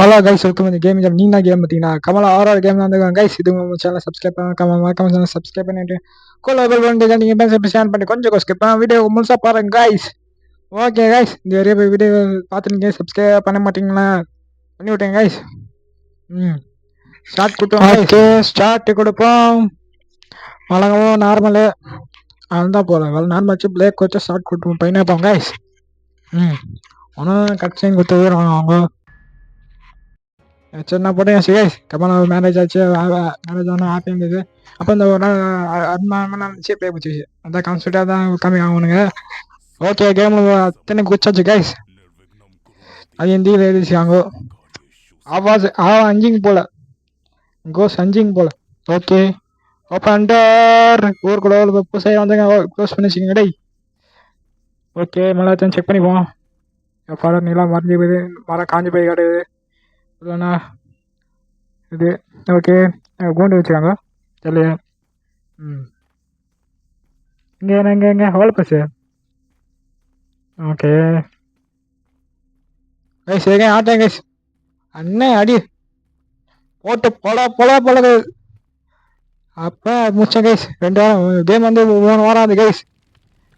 Hello guys welcome இந்த game jam நீங்க game பார்த்தீங்கன்னா கமலா ஆர்ஆர் கேம் வந்து கைஸ் இது உங்க சேனல் சப்ஸ்கிரைப் பண்ண கமலா கமல் சேனல் சப்ஸ்கிரைப் பண்ணிட்டு கோலா பெல் வந்து நீங்க பேச ஷேர் பண்ணி கொஞ்சம் ஸ்கிப் பண்ண வீடியோ முழுசா பாருங்க கைஸ் ஓகே கைஸ் இந்த வரைய போய் வீடியோ பார்த்து நீங்கள் சப்ஸ்கிரைப் பண்ண மாட்டீங்களா? பண்ணி விட்டேங்க கைஸ் ம். ஸ்டார்ட் கொடுத்தோம் ஓகே ஸ்டார்ட் கொடுப்போம். வழங்கவும் நார்மலு அதுதான் போகல நார்மல் வச்சு பிளேக் வச்சு ஸ்டார்ட் கொடுப்போம். பையனே போங்க கைஸ் ம். ஒன்றும் கட்சியும் கொடுத்து அவங்க சரி நான் போட்டேன் சிகைஸ் கமல் மேரேஜ் ஆச்சு மேரேஜ் ஆனால் ஹாப்பி இருந்தது அப்போ இந்த ஒரு நாள் அபிமானமாக நினச்சி பே போச்சு. அதான் கான்செப்டாக தான் கம்மி ஆகணுங்க. ஓகே கேமில் அத்தனை குச்சாச்சு கைஸ் அது ஹிந்தியில் எழுதிச்சாங்க ஆவாஸ் ஆ அஞ்சிங் போல. கோஸ் சஞ்சிங் போல. ஓகே ஓப்பன் டோர் ஊருக்குள்ள புதுசாக வந்தாங்க க்ளோஸ் பண்ணி வச்சுக்கோங்க டேய். ஓகே எல்லாத்தையும் செக் பண்ணிப்போம். படம் நீலாம் மறைஞ்சி போகுது மரம் காஞ்சி போய் கிடக்குது. இல்லைண்ணா இது ஓகே கூண்டு வச்சுக்காங்க சரி ம். இங்கே என்ன இங்கே இங்கே ஹோல் பஸ்ஸு ஓகே. கைஸ் எங்கே ஆட்டேன் கைஸ் அண்ணே அடி. போட்டு பொல பொல பொலது அப்போ முடிச்சேன் கைஸ் ரெண்டு வாரம் கேம் வந்து மூணு வாரம் ஆகுது கைஸ்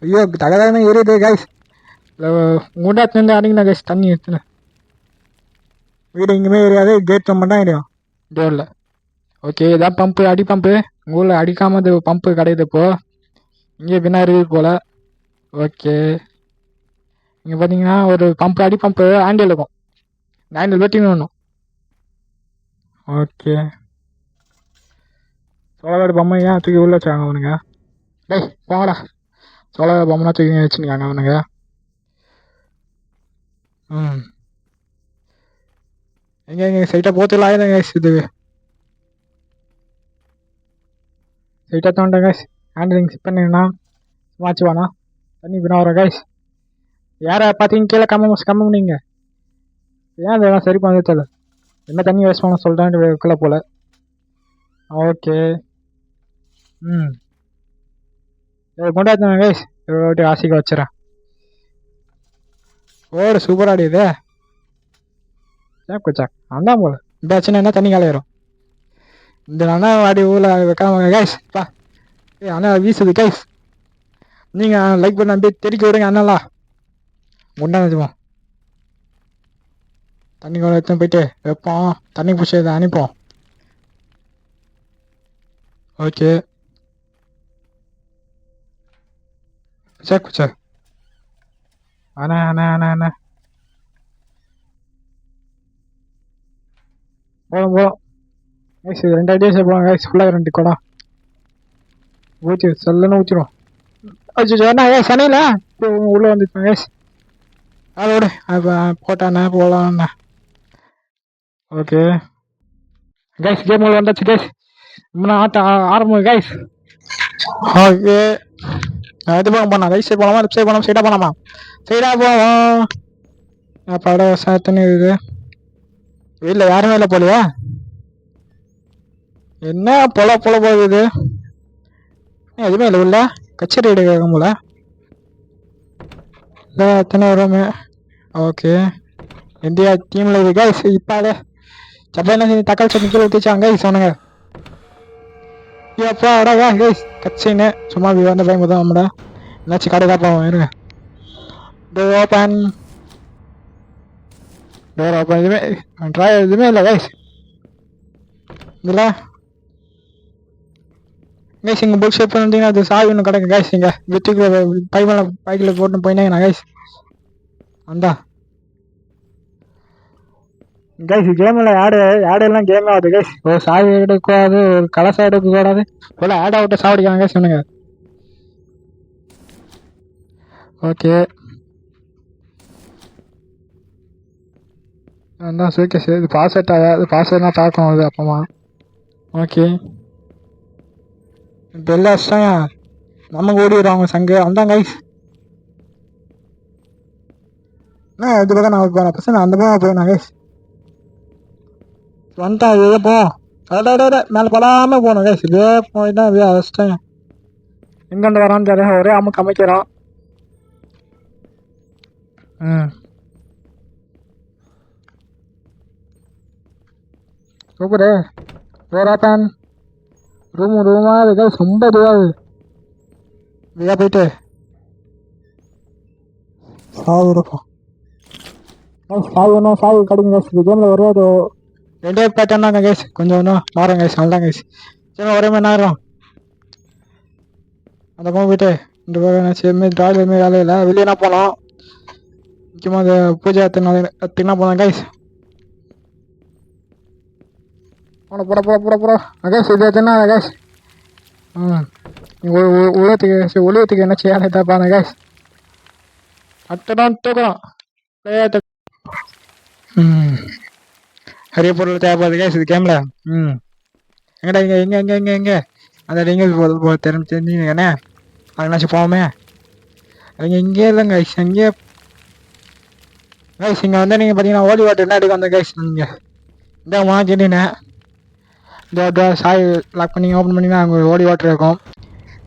ஐயோ தகதான ஏறியது கைஸ் உண்டாத்துலேருந்து அடிங்கண்ணா கைஸ் தண்ணி எடுத்துனேன். வீடு எங்கேயுமே ஏரியாது கேட் மட்டும் தான் ஏரியும் டோரில் ஓகே இதான் பம்பு அடி பம்பு உங்கள் ஊரில் அடிக்காமல் இது பம்பு கிடையாது இப்போ. இங்கே இருக்குது போல். ஓகே இங்கே பார்த்தீங்கன்னா ஒரு பம்பு அடி பம்பு ஹேண்டில் இருக்கும். இந்த ஹேண்டில் வெட்டின்னு வேணும் ஓகே சோழகாடு பொம்மை ஏன் தூக்கி உள்ள வச்சாங்க அவனுங்க? டேய் போங்கடா சோழகாடு பொம்மைனா தூக்கி வச்சுருக்காங்க அவனுங்க. ம். எங்க எங்க சைட்டாக போத்துல ஆயிரம் கைஸ் இது? சைட்டாக தோண்ட கைஸ் ஹேண்ட்லிங் சிப் பண்ணிங்கன்னா வாட்ச் தண்ணி பின்னா வர கைஸ் யாரை பார்த்தீங்க கீழே கம்ம கம்ம முடியுங்க ஏன் அதெல்லாம் சரி பண்ண தெரியல. என்ன தண்ணி வேஸ்ட் பண்ண சொல்கிறேன் கீழே போல. ஓகே ம். கொண்டாடுங்க கைஸ் ஒரு ஆசைக்கு வச்சுறேன். ஓடு சூப்பர் ஆடி இது. சாக் குச்சாக் அதான் போல. இந்த சின்ன என்ன தண்ணி காலையிடும் இந்த அண்ணா வாடி ஊரில் வைக்காம கைஸ் பா. ஏ அண்ணா வீசுது. கைஸ் நீங்கள் லைக் பண்ண அப்படியே தெரிக்க விடுங்க அண்ணாலா. உண்டானதுவோம் தண்ணி கூட எடுத்து போயிட்டு வைப்போம். தண்ணி பிடிச்சி இதை அனுப்போம் ஓகே சார் குச்சா அண்ணா அண்ணா அண்ணா அண்ணா. போகலாம் போகலாம் கைஸ் ரெண்டு ஐடியாஸ் போகலாம் கைஸ் ஃபுல்லாக ரெண்டு கொடா. ஊற்றி சொல்லணும் ஊற்றிடும் அச்சோ என்ன ஏ சனையில் உள்ளே வந்துருப்பேன் கைஸ் அதோட அப்போ போட்டாண்ணே போகலாண்ணே ஓகே. கைஸ் கேம் உள்ள வந்தாச்சு கைஸ் இன்னும் ஆட்டம் ஆரம்பம் கைஸ் ஓகே. இது போக போனா ரைட் சைட் போகலாமா லெஃப்ட் சைட் போகலாமா சைடாக போகலாமா சைடாக போவோம். அப்பாட சாத்தனி இருக்குது வீட்டில் யாருமே இல்லை போலையா? என்ன பொல பொல போகுது? எதுவுமே இல்லை உள்ள. கச்சேரி எடுக்க போல இல்லை எத்தனை வருமே. ஓகே. இந்தியா டீமில் இது கைஸ் இப்பாலே என்ன செஞ்சு தக்காளி சட்னி கீழே ஊற்றிச்சாங்க கைஸ் சொன்னாங்க எப்பா அடா கைஸ் கச்சின்னு சும்மா வந்த பையன் தான் நம்மட என்னாச்சு கடை காப்பாவும் இருங்க. ஓப்பன் வேறு அப்போ எதுவுமே ட்ராய் எதுவுமே இல்லை கைஸ் இதில் கைஸ் இங்கே புக் ஷேப் பண்ணிட்டீங்கன்னா அது சாவி ஒன்று கிடக்கு கைஸ் இங்கே வெற்றிக்கு பைபிள் பைக்கில் போட்டு போயினாங்கண்ணா கைஸ் அந்தா. கைஸ் கேமில் ஆடு ஆடெல்லாம் கேம் ஆகுது கைஸ் ஒரு சாவி எடுக்கக்கூடாது ஒரு கலசம் எடுக்கக்கூடாது. போல ஆட் அவுட்டை சாப்பிடிக்காங்க கைஸ் சொன்னுங்க ஓகே அதான் சூக்கேஸ் இது பாஸ்வேர்ட் ஆகாது பாஸ்வேர்ட்லாம் பார்க்கணும் அது அப்பமா. ஓகே பெல் அடிச்சிட்டாங்க நம்ம ஓடிடுவாங்க சங்கு. அந்த கைஸ் என்ன இது பக்கம் நான் போனேன் பசங்க அந்த பக்கம் போயிடணும் கைஸ் வந்துட்டா இதே போ. அட மேலே படாமல் போகணும் கைஸ் இதே போயிட்டா இதே அடிச்சிட்டேன் எங்கேருந்து வரான்னு தெரியல ஒரே அமுக்கு அமைக்கிறான். ம். டோர் ஓப்பன் ரூம் ரூமா இருக்கு ரொம்ப இதுவாகுது வெளியே போயிட்டு. சாவு இருக்கும் சாவு ஒன்றும் சாவு கிடைக்கும் கேஸ் இந்த கேமில் ஒரு ரெண்டே பேட்டர்ன் தாங்க கேஸ் கொஞ்சம் ஒன்றும் மாறும் கேஸ் அவ்வளோதான் கேஸ் சரி ஒரே மணி நேரம். அந்த பக்கம் போயிட்டு இந்த பக்கம் செம்மி ட்ராயில் எதுவுமே வேலை இல்லை வெளியேனா போகலாம் முக்கியமாக அந்த பூஜை எத்தனை எத்தனை போகலாம் கைஸ் போட போட போட போட போட. அகேஷ் இது எத்தனை ம் உலகத்துக்கு சரி உலகத்துக்கு என்ன செய்யாத தப்பா அகேஷ். அட்டதான் தூக்குறோம் விளையாட்டு ம். நிறைய பொருள் தேவைப்படுது கேஸ் இது கேமில் ம். எங்கடா இங்கே எங்கே எங்கே எங்கே எங்கே அந்த எங்கே போது போ தெரிஞ்சு தெரிஞ்சுங்கண்ணே அதுனாச்சும் போவோமே? அவங்க இங்கே இல்லைங்க கைஸ் இங்கே. கைஸ் இங்கே வந்து நீங்கள் பார்த்தீங்கன்னா ஓடி வாட்டர் என்ன எடுக்க வந்த கைஸ் நீங்கள் இந்த வாங்கினேன் இந்த சாய் லாக் பண்ணி ஓப்பன் பண்ணிங்கன்னா அங்கே ஓடி வாட்டர் இருக்கும்.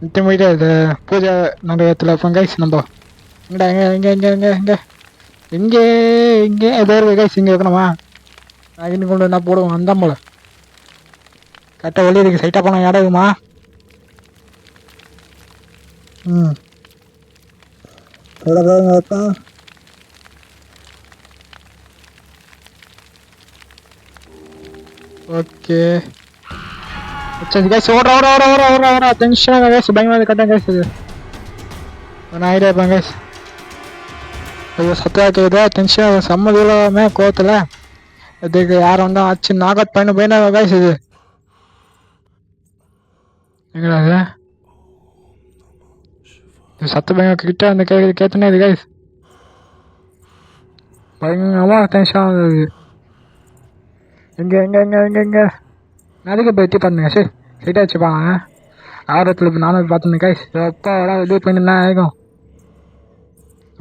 நித்தியம் இது பூஜை நிறையத்தில் இருப்போம் கைஸ் நம்ம. எங்கடா எங்கே எங்கே எங்கே எங்கே எங்கே எங்கே எங்கே ஏதோ ஒரு கைஸ் இங்கே இருக்கணுமா? நான் இன்னும் கொண்டு என்ன போடுவோம் அந்த போல. கரெக்டாக வெளியே இருக்கு சைட்டாக போனால் இடம் இருக்குமா? ம். ஓகே. சரி கைஸ் ஓட ஓட ஓட ஓட ஓட ஓட டென்ஷனாக கைஸ் பயங்கரமாக கட்டாங்க கைஸ் இது நான் ஐடியா இருப்பேன் கைஸ் ஐயோ சத்தியா கேக்குதா டென்ஷனாக செம்ம தூரமே கோவத்தில் இதுக்கு யார் வந்தா ஆச்சு நாக் அவுட் பண்ண போயினா கைஸ் இது. எங்கடா இது? இது சத்த பயங்கர கிட்ட அந்த கே கேத்தனே இது கைஸ் பயங்கரமாக டென்ஷன் ஆகுது எங்கே எங்கே எங்கே எங்கே எங்கே? அதுக்கு பற்றி பண்ணுங்க சரி சைட்டாக வச்சுப்பாங்க ஆர்வத்தில் இப்போ நானும் பார்த்துருந்தேன் கைஸ் எப்போ வர இது பண்ணிருந்தா ஆகும்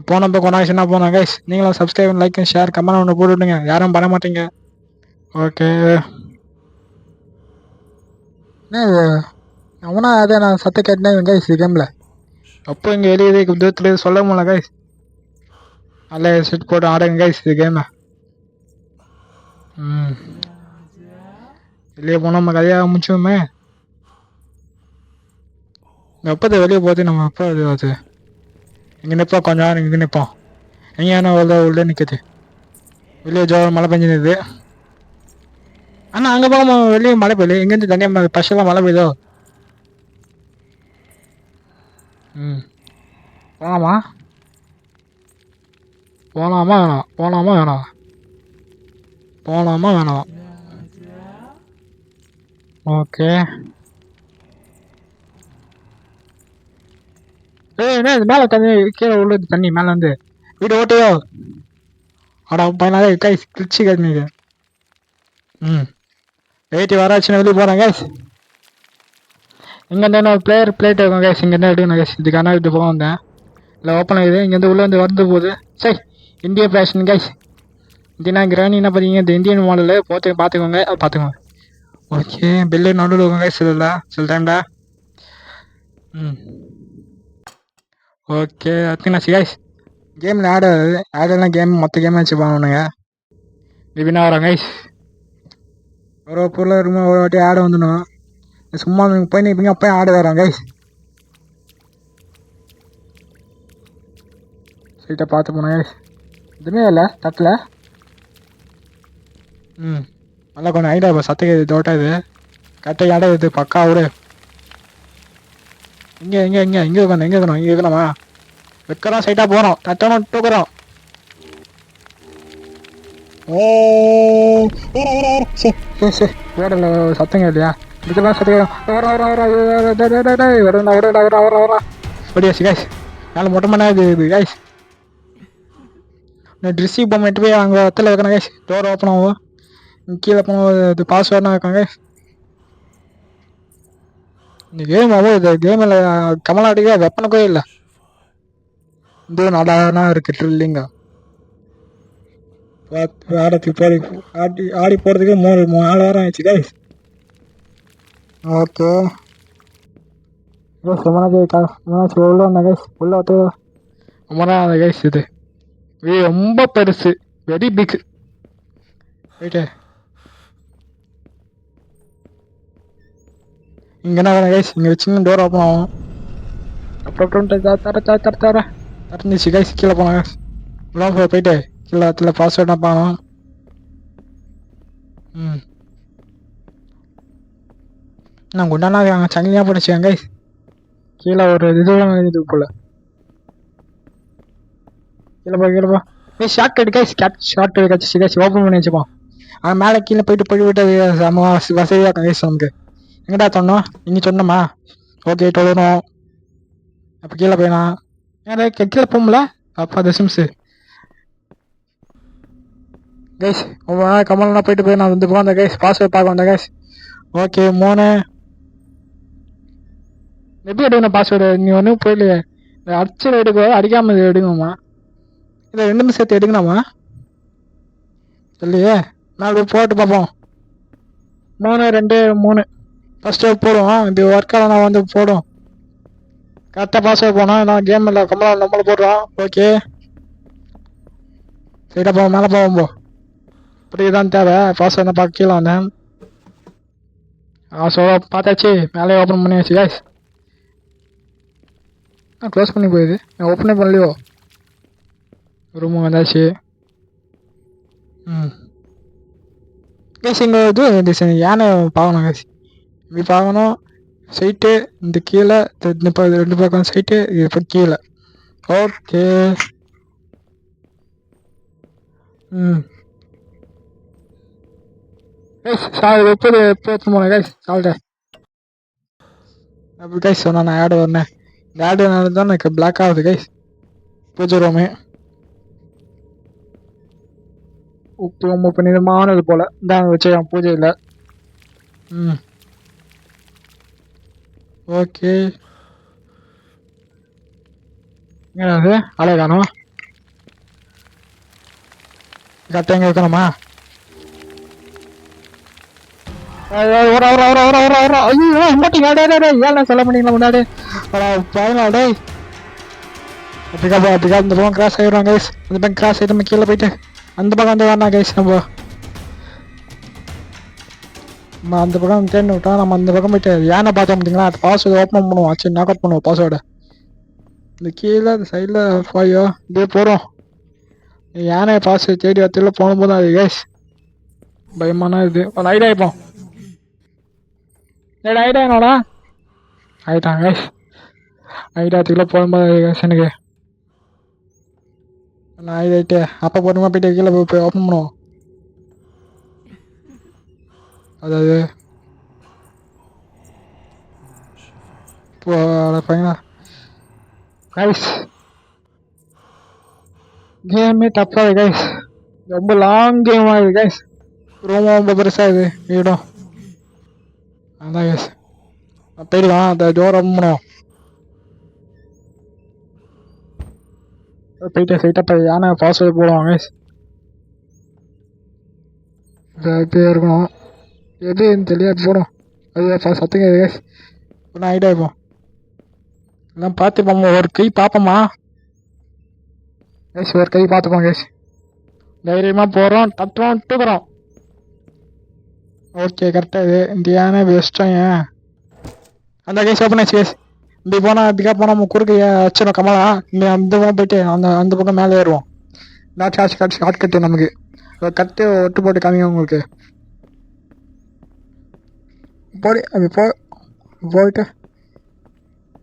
போனப்போ கொண்டாச்சுன்னா போனோம் கைஸ் நீங்களும் சப்ஸ்கிரைப் லைக் ஷேர் கமெண்ட் ஒன்று போட்டு விடுங்க. யாரும் பண்ண மாட்டீங்க. ஓகே என்ன அவனா அதே நான் சத்த கேட்டேன் கைஸ் கேமில் அப்போ இங்கே வெளியே தூரத்தில் சொல்ல முடியல கைஸ் நல்ல செட் போட்டு ஆடுங்க கைஸ் இது கேமை ம். வெளியே போனால் நம்ம கதையாக முடிச்சோமே எப்போது வெளியே போகுது நம்ம எப்போ இது ஆகுது இங்கே நிற்போம் கொஞ்ச நேரம் இங்கே நிற்போம் எங்கே என்ன உள்ள உள்ளே நிற்குது வெளியே ஜோரம் மழை பெஞ்சிருது ஆனால் அங்கே போகாம வெளியே மழை பெய்யல இங்கேருந்து தனியாக பஸ்ஸெல்லாம் மழை பெய்யுதோ? ம். போகலாமா போகலாமா வேணாம் போகலாமா வேணாம். போகலாமா வேணாம். ஓகே ஏய் என்ன இது மேலே தண்ணி கீழே உள்ளது தண்ணி மேலே வந்து. வீடு ஓட்டையோ? அடா பையனாலே கை கிழிச்சு கட்டினீங்க ம். வெயிட்டி வராச்சுன்னு வெளியே போகிறேன் கேஸ் இங்கேருந்து என்ன பிளேயர் பிளேட் இருக்கும் கேஸ் இங்கேருந்து எடுக்கணும் கேஸ் இதுக்கான இது போக வந்தேன். இல்லை ஓப்பன் ஆகுது. இங்கேருந்து உள்ளே வந்து வந்து போகுது. சரி இந்திய ஃபேஷன் கேஸ் இந்தியா கிராணி என்ன பார்த்தீங்க இந்த இந்தியன் மாடலு போத்து பார்த்துக்கோங்க. பார்த்துக்கோங்க. ஓகே பில்லு நடுவில் இருக்கும் கைஸ் இல்லை சில டைம்ல ம் ஓகே அத்தினாச்சு கைஸ் கேமில் ஆட் ஆகுது ஆடெல்லாம் கேம் மொத்த கேம் வச்சு பாருங்க விபினா வரோம் கைஸ் ஒரு ஒரு பொருள் இருக்கும்போது ஒரு வாட்டி ஆட வந்துடும் சும்மா போய் நிற்பீங்க அப்போ ஆட வரோம் கைஸ் சீட்டை பார்த்து கைஸ் எதுவுமே இல்லை தட்டில் ம் நல்லா கொஞ்சம் ஐடியா இப்போ சத்துக்கு தோட்டா இது கட்டை இடம் இது பக்கா இங்கே இங்கே எங்கே எங்கே இங்கே இருக்கணும் எங்கே இருக்கணும் இங்கே இருக்கணுமா வைக்கிறோம் சைட்டாக போகிறோம் தட்டணும் தூக்குறோம். ஓ சரி சத்தங்க இல்லையா இதுக்கெல்லாம் சத்தம் வர வர வர வர வர கைஸ் நாலு மொட்டை மணி இது கைஸ் ட்ரெஸ்ஸிங் பொம்மை போய் அங்கே வத்தில் வைக்கணும் கைஸ் டோர் ஓப்பன் ஆகும். கீழே போனால் இது பாஸ்வேர்ட்னா இருக்காங்க. இந்த கேம் அவ்வளோ இது கேமில் கமலாட்டிக்கா வெப்பனுக்கோ இல்லை. இது நல்லா இருக்கு ட்ரில்லிங்க ஆடத்துக்கு போடி ஆடி ஆடி போகிறதுக்கு மூணு மூணு நாலு வாரம் ஆயிடுச்சு கைஸ் ஓகே. கைஸ் ரொம்ப உள்ள வந்தேன் கைஸ் உள்ள வந்து. ரொம்ப நாள் கைஸ் இது. இது ரொம்ப பெருசு. வெரி பிக் ரைட்டு இங்கே என்ன கைஸ் இங்கே வச்சுன்னு டோர் ஓப்பன் ஆகும். அப்புறம் தர தர தர தர தர திறந்துச்சு கைஸ் கீழே போனாங்க உள்ள போயிட்டு கீழே இடத்துல பாஸ்வேர்டாக பார்க்கணும் ம். நான் குண்டானா அங்கே சங்கிலியாக போட்டுச்சுங்க கைஸ் கீழே ஒரு இதுலாம் இது போல. கீழே போ கீழே போ. ஏய் short cut guys gate short cut guys open பண்ணி வச்சுப்போம். அவன் மேலே கீழே போயிட்டு போய் விட்டு வசதியாக இருக்கும் கைஸ் நமக்கு. எங்கடா சொன்னோம்? நீங்கள் சொன்னோமா? ஓகே தொடரும் அப்போ கீழே போயிடலாம். ஏன் கீழே போகும்ல? அப்பா அந்த சிம்ஸு கைஸ் கமல்லாம் போயிட்டு போய் நான் வந்து போகிறேன் கைஸ் பாஸ்வேர்ட் பார்க்க வந்தேன் கைஸ் ஓகே மூணு. எப்படி எடுக்கணும் பாஸ்வேர்டு நீ ஒன்றும் போயிடலையே இந்த அடிச்சு எடுக்க அடிக்காமல் எடுக்கணுமா? இதை ரெண்டுமே சேர்த்து எடுக்கணுமா? இல்லையே நான் போட்டு பார்ப்போம். மூணு ரெண்டு மூணு. ஃபஸ்ட்டு போடுவோம். இப்படி ஒர்க் நான் வந்து போடும். கரெக்டாக பாஸ்வேர்ட் போனோம் நான் கேம் இல்லை. கம்பளம் நம்மள போடுறோம் ஓகே சரிடா போவோம் மேலே போவோம் போ. இப்படி தான் தேவை. பாஸ்வேர்ட் பார்க்க கீழே வந்தேன் ஆ ஸோ பார்த்தாச்சு. மேலே ஓப்பன் பண்ணியாச்சு கேஸ் ஆ க்ளோஸ் பண்ணி போயிடுது. நான் ஓப்பனே பண்ணலையோ? ரூமு வந்தாச்சு. ம். கேஸ் இங்கே இது டிசைன் யானை பார்க்கணும் கேஸ் இப்படி பார்க்கணும் சைட்டு இந்த கீழே இந்த பக்கம் ரெண்டு பக்கம் சைட்டு இது இப்போ கீழே. ஓகே ம். கைஸ் சார் எப்போ எடுத்துன்னு போனேன் கைஸ் சாப்பிட்டேன் அப்படி கைஸ் சொன்னால் நான் ஆடு வரேன் இந்த ஆடு தான் எனக்கு பிளாக் ஆகுது கைஸ் பூஜை ரூமே உப்பு ரொம்ப புனிதமானது போல் தான் வச்சுக்கலாம் பூஜையில். ம். ஓகே என்னது? அலைய காணும்? கரெக்டாக எங்கே வைக்கணுமா ஒரு ஒரு ஒரு ஒரு ஒரு ஒரு ஐயோ மாட்டீங்க டே டே ஏன் சொல்ல மாட்டீங்களா முன்னாடி? பதினாலு டே போ அப்படிக்கா இந்த பக்கம் கிராஸ் ஆகிடுவாங்க கைஸ் அந்த பக்கம் கிராஸ் ஆகிட்டு நம்ம கீழே போயிட்டு அந்த பக்கம் வந்து வேணாம் கைஸ் நம்ம. நம்ம அந்த பக்கம் தேடி விட்டா நம்ம அந்த பக்கம் போயிட்டு யானை பார்த்தோம் பார்த்தீங்களா? அது பாஸ்வேர்டு ஓப்பன் பண்ணுவோம். ஆச்சு நாக் அவுட் பண்ணுவோம் பாஸ்வேர்டு இந்த கீழே அந்த சைடில் போயோ இதே போகிறோம் யானை பாஸ்வேர்டு தேடி வரத்துல போகும்போது அது கைஸ் பயமான இது. ஒரு ஐடியா இப்போ ஏடா ஐடியா என்னோடா ஆயிட்டான் கேஸ் ஐடியாத்துக்குள்ளே போகும்போது கேஸ் எனக்கு. நான் ஐடியாயிட்டு அப்போ பொறுமையாக போயிட்டு கீழே போய் போய் ஓப்பன் பண்ணுவோம். அதாவது இப்போ கைஸ் கேமே தப்பாது கைஸ் ரொம்ப லாங் கேம் ஆகுது கைஸ் ரொம்ப ரொம்ப பெருசாக இது வீடும் அதான் கைஸ் போயிடலாம் அந்த டோர் ஓப்பன் பண்ணுவோம். போயிட்டு சைட்டாக போய் யானை பாஸ்வேர்டு போடுவாங்க கைஸ் இருக்கணும். எதுன்னு தெரியாது. போடும் அது சத்துங்க இது ஒன்றும் ஐடியா இப்போ எல்லாம் பார்த்துப்போம் ஒரு கை பார்ப்போம்மா. கேஷ் ஒரு கை பார்த்துப்போம் கேஷ் தைரியமாக போகிறோம் தட்டுறோம் விட்டுக்கிறோம் ஓகே கரெக்டாக இது. இந்தியான பெஸ்ட்டும் ஏன்? அந்த கேஸ் ஓப்பன் ஆச்சு கைஸ் இப்படி போனால் இப்படிக்காக போனால் நம்ம குறுக்கு வச்சிடும் கமலா. இங்கே அந்த பக்கம் போயிட்டு அந்த அந்த பக்கம் மேலே ஏறுவோம். நான் சார்ஜ் கட் ஷார்ட் கட்டு நமக்கு. கட்டு ஒட்டு போட்டு காமிங்க உங்களுக்கு. போடி அப்படி போ போயிட்டு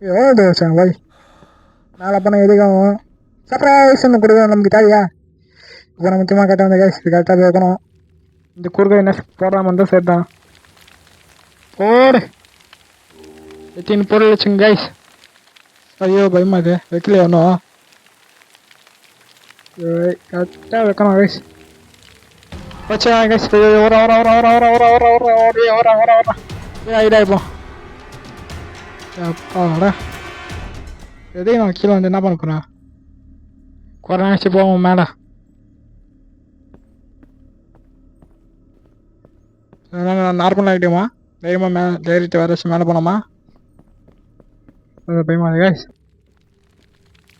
எவ்வளோ வச்சாங்க பாய் மேலே போனால் எதுக்கும் சர்ப்ரைஸ் ஒன்று கொடுக்க நமக்கு தேவையா இப்போ நம்ம முக்கியமாக கட்ட வந்த கைஸ் இது கரெக்டாக வைக்கணும் இந்த குறுக்க என்ன போடாமல் இருந்தால் சரி தான் போடு எத்தின் பொருள் வச்சுங்க கைஸ் ஐயோ பயமா இது வைக்கலையா ஒன்றும் கரெக்டாக வைக்கணும் கைஸ் வச்சா கைஸ் ஓர ஓர ஓர ஓர ஓர ஓர ஓர ஓர ஓர ஓர ஓர ஓர ஏ இப்போ அப்பாடா எதையும் நான் கீழே வந்து என்ன பண்ண போகிறேன் குறை நினச்சி போவோம் மேலே நார்மல் ஆகிட்டுமா தைரியமாக மே தைரியத்தை வேறு வச்சு மேலே போனோமா அது பயமா கேஸ்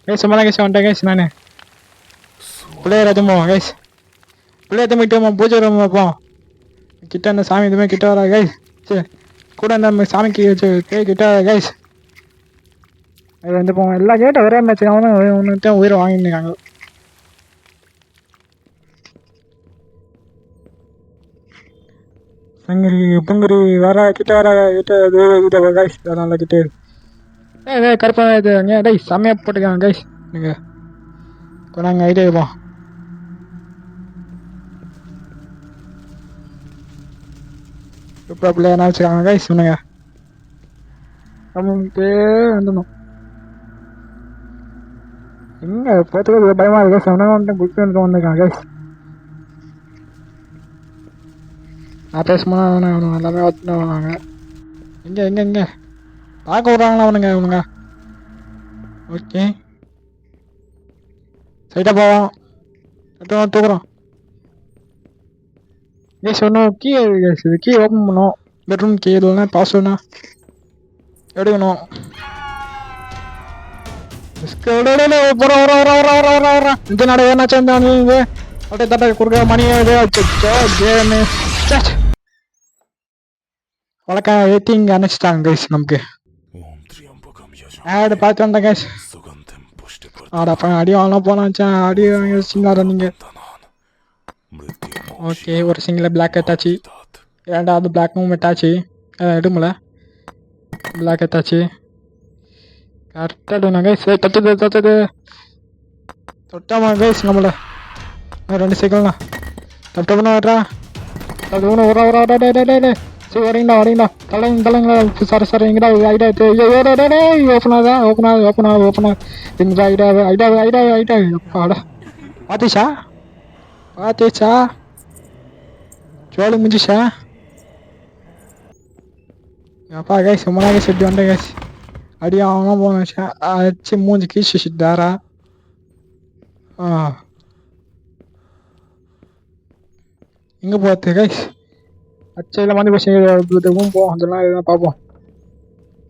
கேஸ் மேலே கேஸ் வந்துட்டேன் கைஸ் நான் பிள்ளையர் எதுவும் கைஸ் பிள்ளைய எதுவும் விட்டுமா பூஜை ரூம் வைப்போம் கிட்ட அந்த சாமி எதுவுமே கிட்ட வரா கைஸ் சரி கூட இந்த சாமிக்கு வச்சு கிட்ட கைஸ் அது வந்து போவோம் எல்லா கேட்டும் ஒரே மேட்ச் அவனும் ஒன்று தான் உயிரை வாங்கியிருக்காங்க. சங்கரி பொங்கரி வர கிட்ட வர கிட்ட கிட்ட கைஸ் அதனால கிட்ட. ஏ கருப்பாக கருப்பா இது அங்கே டேய் செம்மையாக போட்டுக்காங்க கைஸ் நீங்கள் நாங்கள் ஐடியா இருப்போம் சூப்பர் பிள்ளையா வச்சுக்காங்க கைஸ் சொன்னுங்க நமக்கு வந்துடணும் எங்க பார்த்துக்க பயமாக இருக்கு சொன்ன வந்துட்டு புக் பண்ணிட்டு வந்திருக்கான் கைஸ் நான் பேசும்போது அவனை அவனு எல்லாமே வச்சுட்டு வராங்க எங்கே எங்கே எங்கே பார்க்க விட்றாங்களா அவனுங்க இவனுங்க ஓகே சைட்டாக போவோம் அடுத்த தூக்குறோம் ஏ சொன்னோம் கீ இருக்குது கீ ஓப்பன் பண்ணோம் பெட்ரூம் கீ இல்லைன்னா பாஸ்வேர்டுனா எடுக்கணும். போகிறோம் வரோம் வரோம் வரோம் வரோம் வரோம் வரோம் இந்த நட ஏன்னாச்சும் இந்த அணுங்க வழக்கம் ஏற்றி இங்கே அணைச்சிட்டாங்க நமக்கு. ஆடு பார்த்து வந்தேன் கைஸ் ஆடா அப்புறம் அடி வாங்கலாம் போனாச்சா அடி வாங்க சின்ன நீங்கள் ஓகே ஒரு சிங்கிள் பிளாக் எடுத்தாச்சு. दात् இரண்டாவது பிளாக்கும் விட்டாச்சு. அதான் எடுமல. பிளாக் எடுத்தாச்சு. கரெக்டாக கைஸ் தொட்டது தொட்டது தொட்டாமா கைஸ் நம்மள ரெண்டு செகண்ட்ண்ணா தொட்ட பண்ண வர்றா அது ஒன்று வர வர டே டே டே டே சரி வரீங்களா வரீங்களா தலைங்க தலைங்களா சாரி சாரி எங்கடா ஐடா ஓப்பன் ஆகுதா? ஓப்பன் ஆகுது ஓப்பன் ஆகுது ஓப்பன் ஆகுது. இந்த ஐடா ஐடா ஐடா ஐடா அப்பாடா. பார்த்துச்சா பார்த்துச்சா ஜோலி முடிஞ்சிச்சா அப்பா கைஸ் ரொம்ப நாள் செட்டு வந்தேன் கைஸ் அடி அவனா போனேன் அடிச்சு மூஞ்சி கீச்சு தாரா ஆ எங்கே போகிறது கைஸ் அச்சையில் மாதிரி பசங்க போவோம் அதெல்லாம் எதுனா பார்ப்போம்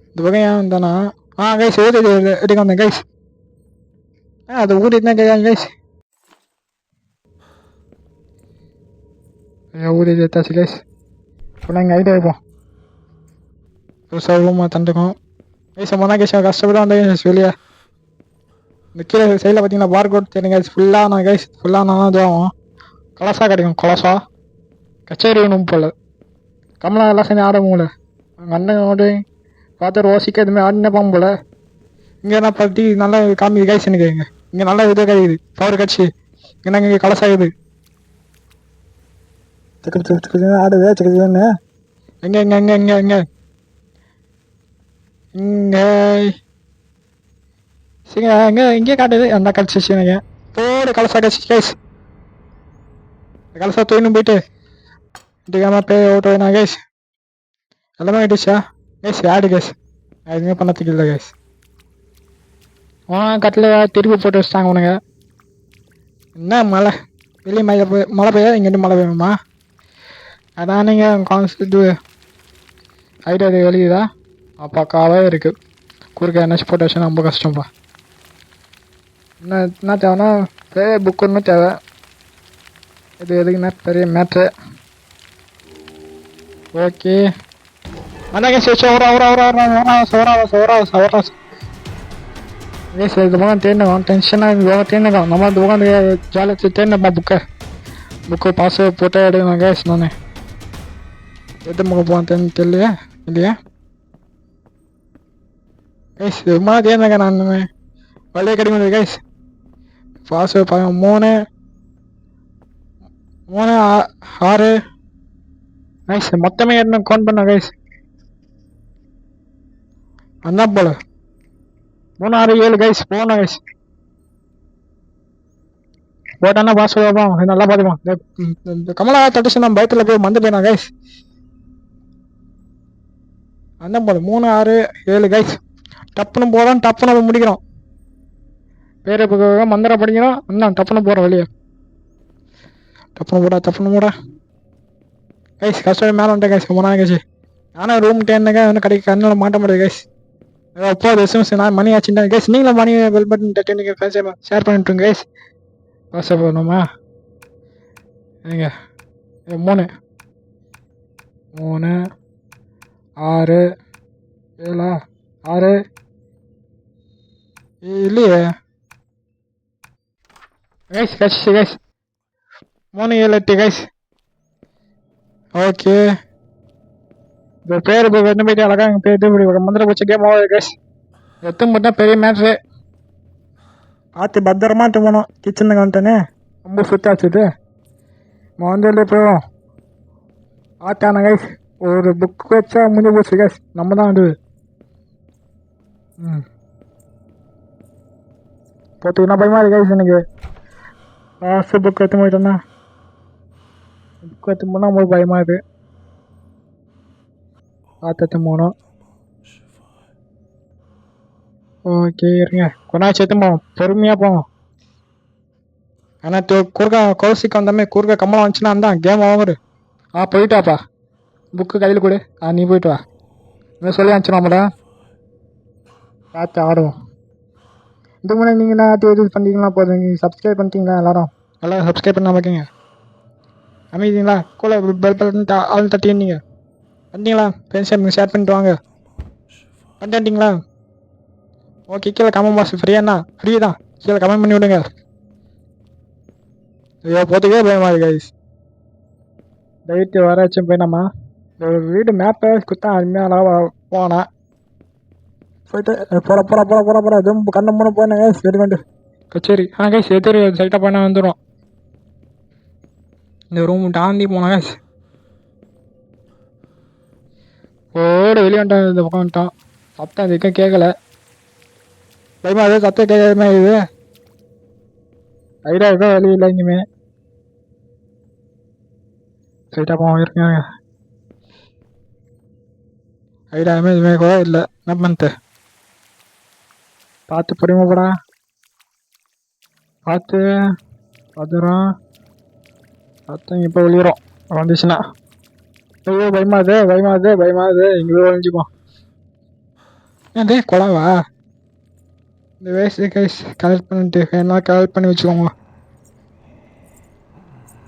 இந்த பக்கம் ஏன் வந்தானா ஆ கைஸ் ஊதி எடுக்க வந்தேன் கைஸ் ஆ அது ஊதிட்டு தான் கேட்காங்க கைஸ் ஊதி எடுத்தாச்சு கைஸ் இப்போ நாங்கள் ஐடியா வைப்போம் புதுசாக ரூமாக தந்துக்கும் கைஸ் மொதல் கைஸ் கஷ்டப்பட்டு வந்தேன் கைஸ் வெளியே. இந்த கீழே சைடில் பார்த்தீங்கன்னா பார் கோட் தெரியுங்க கைஸ் ஃபுல்லாக நான் கைஸ் ஃபுல்லாக நான் இதுவாகும். கொலசா கிடைக்கும் கொலசா. கச்சேரி வேணும் போல். கமலா எல்லாம் சேர்ந்து ஆட முடியல எங்கள் அண்ணன் ஓடு பார்த்து ரோசிக்க எதுவுமே ஆடினே போக போல. இங்கே என்ன பற்றி நல்லா காமி கைஸ் எனக்கு. இங்கே இங்கே நல்லா இது கிடைக்குது பவர் கட்சி. இங்கே இங்கே கலசாகுது திக்கு திக்கு திக்கு ஆடுது திக்கு எங்க எங்க எங்க எங்க எங்க இங்க சரி எங்க இங்கே காட்டுது அந்த கழிச்சு எனக்கு போடு கலசா கழிச்சு கைஸ் கலசா தூயின்னு போயிட்டு இதுக்காம பே ஓட்டு கைஸ் எல்லாமே ஆயிடுச்சா கைஸ் ஆடு கைஸ் எதுவுமே பண்ணத்துக்கு இல்லை கைஸ் ஆ கட்டில் திருப்பி போட்டு வச்சுட்டாங்க உனங்க என்ன மழை வெளியே மழை பெய்ய மழை பெய்யாது இங்கேருந்து மழை பெய்யுமா அதானுங்க நீங்கள் கான்செப்ட் ஐடியா இது வெளியுதா பக்காவே இருக்குது குறுக்க என்எஸ் போட்டு ரொம்ப கஷ்டம்ப்பா என்ன என்ன தேவைன்னா பெரிய புக் ஒன்றும் தேவை இது எதுக்குன்னா பெரிய மேட்ரு ஓகே அதான் கேஸ் வச்சு ஒரு ஒரு ஒரு ஒரு சோரா சோரா சோரா கேஸ் இது பக்கம் தேடினோம் டென்ஷனாக இது பக்கம் தேடினோம் நம்ம இந்த பக்கம் ஜாலியாக தேர்ந்தப்பா புக்கை புக்கு பாஸ் போட்டே எடுக்கணும் கேஸ் நான் எது முக போகிறேன் தெரியலையா இல்லையா கைஸ் ரொம்ப தேர்ந்தங்க நான் வழியே கிடைக்க முடியாது கைஸ் பாஸ் மூணு மூணு ஆ- ஆறு கைஸ் மொத்தமே என்ன கவுண்ட் பண்ண கைஸ் அண்ணா போல மூணு ஆறு ஏழு கைஸ் போகணும் கைஸ் போட்டானா பாஸ் வைப்போம் நல்லா பார்த்துப்போம் இந்த- இந்த கமலா தட்டுச்சு நான் பயத்தில் போய் மந்து போயினா கைஸ் அந்த போல மூணு ஆறு ஏழு கைஸ் டப்புன்னு போகிறோம் டப்புன்னு அதை முடிக்கிறோம். பேரை மந்திரம் படிக்கிறோம் இன்னும் டப்புன்னு போகிறோம் வெளியே டப்புன்னு போடா டப்புன்னு போடா. கைஸ் கஷ்டம் மேலே வந்துட்டேன் கைஸ் ரொம்ப நாள் கைஸ் நானும் ரூம் டேன்னுங்க ஒன்றும் கிடைக்க கண்ணில் மாட்ட முடியாது கைஸ் அப்போ எஸ்எம்எஸ் நான் மணி ஆச்சுட்டேன் கைஸ் நீங்களும் மணி பெல் பட்டன் தட்டி நீங்கள் ஷேர் பண்ணிட்டுருங்க கைஸ் வாட்ஸ்அப் பண்ணணுமா ஏங்க மூணு. மூணு ஆறு. ஏழா? ஆறு. இல்லையே. கைஸ் கைஸ் கைஸ் மூணு ஏழு எட்டு கைஸ் ஓகே இந்த பேர் இப்போ வந்து போயிட்டு அழகா எங்கள் பேர் இப்படி மந்திர பிடிச்ச கேம் ஓவர் கைஸ் எத்தும் மட்டும் பெரிய மேட்ரு பார்த்து பத்திரமா போகணும். கிச்சனுக்கு வந்துட்டேனே. ரொம்ப சுத்தாச்சு இது. வந்து போவோம் பார்த்தான கைஸ் ஒரு புக் வச்சா முடிஞ்சு போச்சு கேஸ் நம்ம தான் வந்து ம். போத்துக்குன்னா பயமா இருக்கு கைஸ் எனக்கு. லாஸ்ட் புக் எடுத்து போயிட்டேன்னா புக் எடுத்து போனால் ரொம்ப பயமா இருக்கு. பார்த்து போனோம் போகணும் ஓகே இருங்க. கொஞ்ச நாள் சேர்த்து போவோம். பொறுமையாக போவோம் ஆனால் குறுக்க கௌசிக்கு வந்தாமே குறுக்க கம்மலம் வந்துச்சுன்னா அந்த கேம் ஓவர் ஆ போயிட்டாப்பா. புக்கு கையில் கொடு. ஆ நீ போயிட்டு வா. இன்னும் சொல்லி அனுப்பிச்சிடாமடா பார்த்து ஆடுவோம். இதுக்கு முன்னாடி நீங்கள் என்ன இது பண்ணிட்டீங்களா போதும் நீங்கள் சப்ஸ்கிரைப் பண்ணிட்டீங்களா எல்லாரும்? எல்லாம் சப்ஸ்கிரைப் பண்ணாம இருக்கீங்க. அமைதிங்களா? கூட பெல் பட்டன் ஆள் தட்டிங்க வந்தீங்களா? ஃப்ரெண்ட்ஸ் ஷேர் பண்ணிட்டு வாங்க. வந்துட்டீங்களா ஓகே கீழே கமெண்ட் பாக்ஸ் ஃப்ரீயாண்ணா ஃப்ரீ தான். கீழே கமெண்ட் பண்ணி விடுங்க. ஐயோ போத்துக்கே பயமா இருக்கு கைஸ் டேட்டு வர வச்சு போயிடலாமா? ஒரு வீடு மேப்பை குத்தா அருமையாக போனேன் போயிட்டு போட போட போட போட போட எதுவும் கண்ணை மூணு போனேன் கைஸ் வெரி குண்டு கச்சேரி. ஆ கைஸ் எதிரி சைட்டாக போனால் வந்துடும் இந்த ரூம் தாண்டி போனேன் கைஸ் ஓட வெளியே வந்துட்டான் இந்த பக்கம் வந்துட்டான். சத்தம் இதுக்கும் கேட்கல பயமா இது சத்தம் கேட்கறமே இது ஐடியா எதுவும் வெளியே இல்லை இனிமே. ஸ்ட்ரைட்டாக போவோம் இருக்குங்க. ஐடியாமே இதுமே கூட இல்லை. என்ன பண்ணிட்டு? பார்த்து பொறுமை படா. பார்த்து பார்த்துறோம் பார்த்து இப்போ ஒளிகிறோம் வந்துச்சுன்னா. ஐயோ பயமாது பயமாது பயமாது. எங்கேயோ ஒழிஞ்சுப்போம் ஏன் குழவா? இந்த வயசு கைஸ் கலெக்ட் பண்ணிட்டு என்ன கலெக்ட் பண்ணி வச்சுக்கோங்க.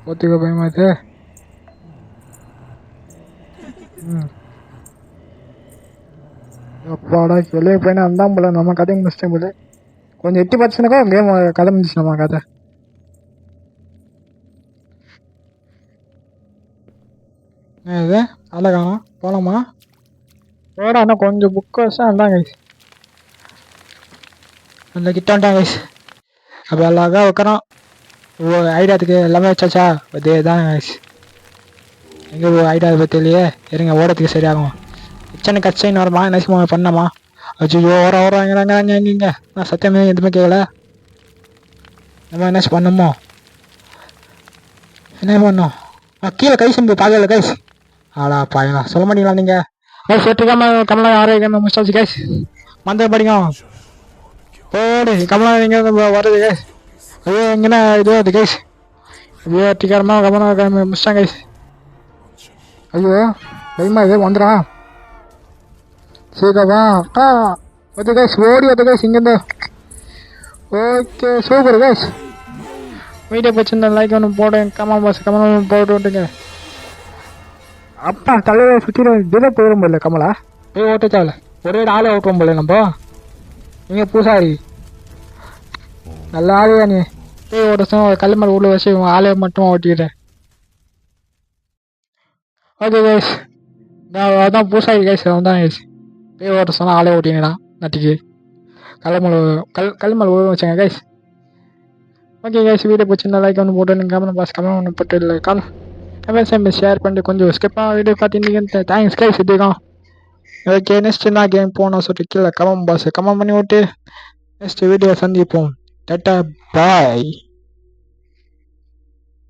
ஒத்துக்க பயமாது. ம். அப்பாடா வெளியே போயினா அந்தான் போல நம்ம கதை முடிச்சிட்டேன் போல. கொஞ்சம் எட்டி பார்த்துச்சுனாக்கா கேம் கதை முடிச்சு நம்ம கதை. இது? அழகானா போகலாமா போடா அண்ணா கொஞ்சம் புக் வச்சா அதான் கைஸ் அந்த கிட்ட வந்துட்டான் கைஸ் அப்போ அழகா உட்காரோம் ஓ ஐடியாத்துக்கு எல்லாமே வச்சாச்சா? அதே தான் கைஸ் எங்கே ஓ ஐடியா பற்றி இல்லையே இருங்க ஓடத்துக்கு சரியாகும். சின்ன கச்சைன்னு வரமா என்ன செய்வோம் பண்ணமா அச்சோ ஓர ஓரம் அங்கே அங்கே இங்கே நான் சத்தியமே எதுவுமே கேட்கல நம்ம என்ன பண்ணுமோ? என்ன பண்ணோம்? ஆ, கீழே கை சிம்பு பார்க்கல கைஸ் ஆடா பாயலாம் சொல்ல மாட்டீங்களா நீங்கள் கைஸ் வெற்றிக்காம கமலா ஆரோக்கியமாக முஸ்டாச்சு கைஸ் மந்திர படிக்கும் போடு கமலா எங்கே வருது கைஸ் ஐயோ எங்கன்னா இது வருது கைஸ் ஐயோ வெற்றிக்காரமாக கமலா முஸ்டாங்க கைஸ் ஐயோ பயமா இது வந்துடா சீக்கிரமா அக்கா வந்து கைஸ் ஓடி வந்து கைஸ் இங்கேருந்து ஓகே சூப்பர் கைஸ் வீடியோ பிடிச்சிருந்தா லைக் ஒன்று போடு கமெண்ட் பாக்ஸ் கமெண்ட் ஒன்று போட்டு விட்டுங்க அப்பா தலைவர் சுற்றி இதில் போயிடும் போல கமலா. போய் ஓட்ட தேவையில்ல ஒரே ஆளை ஓட்டுவோம் போல நம்ம. நீங்கள் பூசாரி. நல்ல ஆளையா நீ? போய் ஓட்ட சொன்ன கல் மேலே உள்ள வச்சு ஆளையை மட்டும் ஓட்டிக்கிறேன் ஓகே கைஸ் நான் அதான் பூசாரி கைஸ் அவன் தான் கைஸ் போய் ஓட்ட சொன்னால் ஆளே ஓட்டினா நட்டிக்கு. கல்லமலை கல் கல்மலை ஊற வச்சாங்க கைஸ் ஓகே கைஸ் வீடியோ பிடிச்சிருந்தா லைக் ஒன்று போட்டு நீங்கள் கமெண்ட் பாஸ் கமெண்ட் ஒன்று போட்டு இல்லை கால் கமெண்ட் சேம் ஷேர் பண்ணிட்டு கொஞ்சம் ஸ்கிப்பாக வீடியோ பார்த்துருந்தீங்க தேங்க்ஸ் கைஸ் இதுதான் ஓகே நெக்ஸ்ட் என்ன கேம் போனோம் சொல்லிட்டு கீழே கமெண்ட் பாஸ் கமெண்ட் பண்ணி விட்டு நெக்ஸ்ட் வீடியோ சந்திப்போம். Tata bye